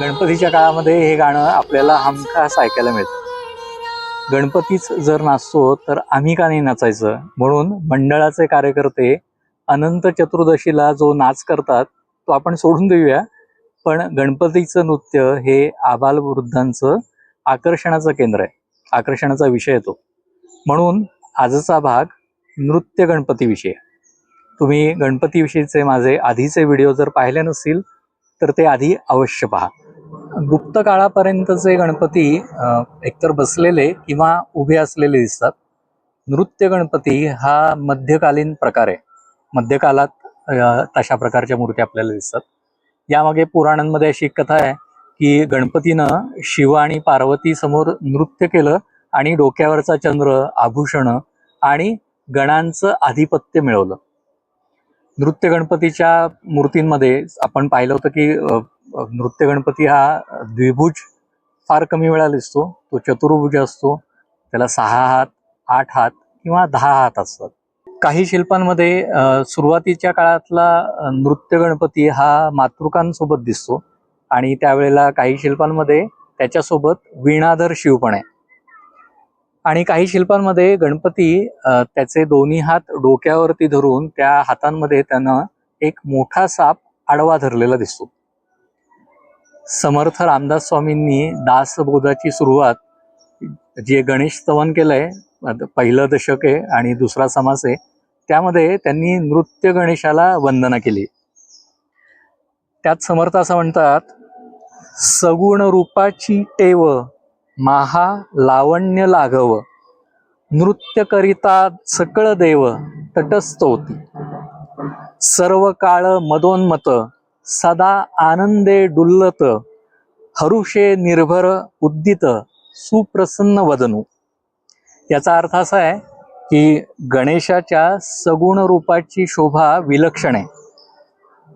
गणपतीच्या काळामध्ये हे गाणं आपल्याला हमखास ऐकायला मिळतं. गणपतीच जर नाचतो तर आम्ही का नाही नाचायचं? म्हणून मंडळाचे कार्यकर्ते अनंत चतुर्दशीला जो नाच करतात तो आपण सोडून देऊया. पण गणपतीचं नृत्य हे आबालवृद्धांचं आकर्षणाचं केंद्र आहे. आकर्षणाचा विषय येतो म्हणून आजचा भाग नृत्य गणपतीविषयी. तुम्ही गणपतीविषयीचे माझे आधीचे व्हिडिओ जर पाहिले नसतील तर ते आधी अवश्य पहा. गुप्त काळापर्यंतचे गणपती एकतर बसलेले किंवा उभे असलेले दिसतात. नृत्य गणपती हा मध्यकालीन प्रकार आहे मध्यकालात तशा प्रकारच्या मूर्ती आपल्याला दिसतात. यामागे पुराणांमध्ये अशी एक कथा आहे की गणपतीनं शिव आणि पार्वती समोर नृत्य केलं आणि डोक्यावरचा चंद्र आभूषण आणि गणांचं आधिपत्य मिळवलं. नृत्य गणपतीच्या मूर्तींमध्ये आपण पाहिलं होतं की नृत्य गणपती हा द्विभुज फार कमी वेळा दिसतो. तो चतुर्भुज असतो. त्याला सहा हात आठ हात किंवा दहा हात असतात. काही शिल्पांमध्ये सुरुवातीच्या काळातला नृत्य गणपती हा मातृकांसोबत दिसतो. आणि त्यावेळेला काही शिल्पांमध्ये त्याच्यासोबत वीणाधर शिव पण आहे. आणि काही शिल्पांमध्ये गणपती त्याचे दोन्ही हात डोक्यावरती धरून त्या हातांमध्ये त्यानं एक मोठा साप आडवा धरलेला दिसतो. समर्थ रामदास स्वामींनी दासबोधाची सुरुवात जे गणेश स्तवन केलंय पहिलं दशक आहे आणि दुसरा समास आहे त्यामध्ये त्यांनी नृत्य गणेशाला वंदना केली. त्यात समर्थ असं म्हणतात सगुण रूपाची टेव माहा लावण्य लाघव नृत्य करिता सकळ देव तटस्थ होती सर्व काळ मदोन्मत सदा आनंदे डुल्लत हरुषे निर्भर उद्दित सुप्रसन्न वदनू. याचा अर्थ असा आहे की गणेशाच्या सगुण रूपाची शोभा विलक्षण आहे.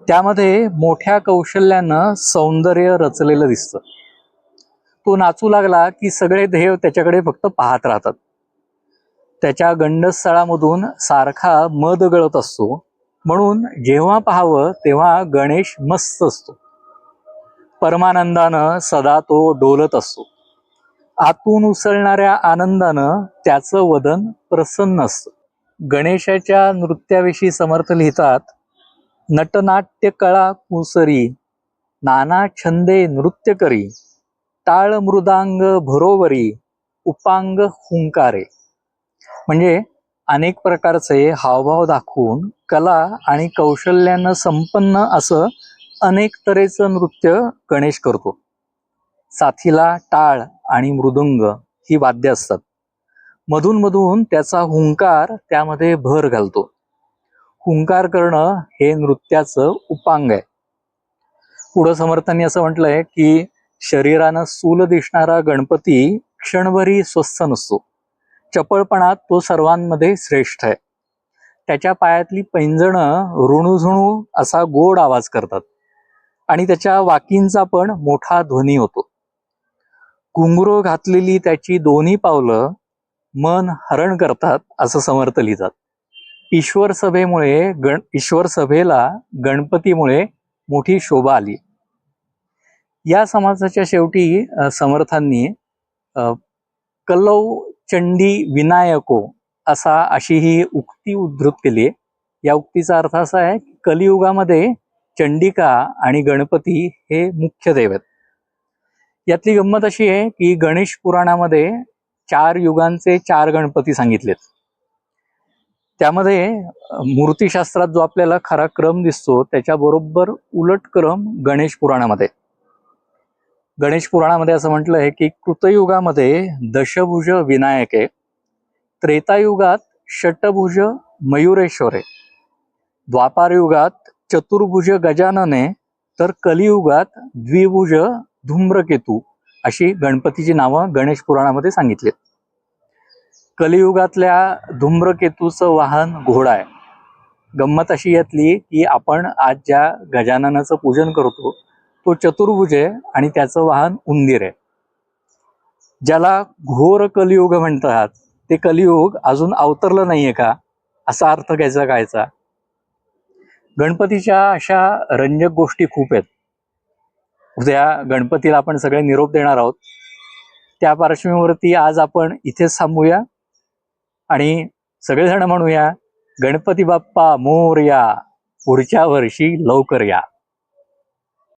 त्यामध्ये मोठ्या कौशल्यानं सौंदर्य रचलेलं दिसतं. तो नाचू लागला की सगळे देव त्याच्याकडे फक्त पाहत राहतात. त्याच्या गंडस्थळामधून सारखा मद गळत असतो. म्हणून जेव्हा पाहावं तेव्हा गणेश मस्त असतो. परमानंदानं सदा तो डोलत असतो. आतून उसळणाऱ्या आनंदानं त्याचं वदन प्रसन्न असतं. गणेशाच्या नृत्याविषयी समर्थ लिहितात नटनाट्य कळा कुसरी नाना छंदे नृत्य करी टाळ मृदांग भरोवरी उपांग हुंकारे. म्हणजे अनेक प्रकारचे हावभाव दाखवून कला आणि कौशल्यानं संपन्न असं अनेक तऱ्हेचं नृत्य गणेश करतो. साथीला टाळ आणि मृदुंग ही वाद्य असतात. मधून मधून त्याचा हुंकार त्यामध्ये भर घालतो. हुंकार करणं हे नृत्याचं उपांग आहे. पुढं समर्थांनी असं म्हटलंय की शरीरानं सूल दिसणारा गणपती क्षणभरी स्वस्थ नसतो. चपळपणात तो सर्वांमध्ये श्रेष्ठ आहे. त्याच्या पायातली पैंजणं ऋणुझुणू असा गोड आवाज करतात आणि त्याच्या वाकींचा पण मोठा ध्वनी होतो. घुंगरो घातलेली त्याची दोन्ही पावलं मन हरण करतात असं समर्थ लिहितात. ईश्वर सभेमुळे गण ईश्वर सभेला गणपतीमुळे मोठी शोभा आली. या समाजाच्या शेवटी समर्थांनी अ, कल्लव चंडी विनायको असा अशी ही उक्ती उद्धृत केली आहे. या उक्तीचा अर्थ असा आहे की कलियुगामध्ये चंडिका आणि गणपती हे मुख्य देव आहेत. यातली गंमत अशी आहे की गणेश पुराणामध्ये चार युगांचे चार गणपती सांगितलेत. त्यामध्ये मूर्तीशास्त्रात मूर्तिशास्त्रात जो आपल्याला खरा क्रम दिसतो त्याच्या बरोबर उलट क्रम गणेश पुराणामध्ये. गणेश पुराणामध्ये असं म्हटलं आहे की कृतयुगामध्ये दशभुज विनायक आहे त्रेतायुगात षटभुज मयुरेश्वर आहे द्वापार युगात चतुर्भुज गजानने तर कलियुगात द्विभुज धूम्रकेतू अशी गणपतीची नावं गणेश पुराणामध्ये सांगितली कलियुगातल्या धूम्रकेतूचं वाहन घोडा आहे. गंमत अशी यातली की आपण आज ज्या गजाननाचं पूजन करतो तो चतुर्भुज आहे आणि त्याचं वाहन उंदीर आहे. ज्याला घोर कलियुग म्हणतात. ते कलियुग अजून अवतरलं नाहीये का? असा अर्थ घ्यायचा कायचा? गणपतीच्या अशा रंजक गोष्टी खूप आहेत. उद्या गणपतीला आपण सगळे निरोप देणार आहोत. त्या पार्श्वभूमीवरती आज आपण इथेच थांबूया आणि सगळेजण म्हणूया गणपती बाप्पा मोर या पुढच्या वर्षी लवकर या.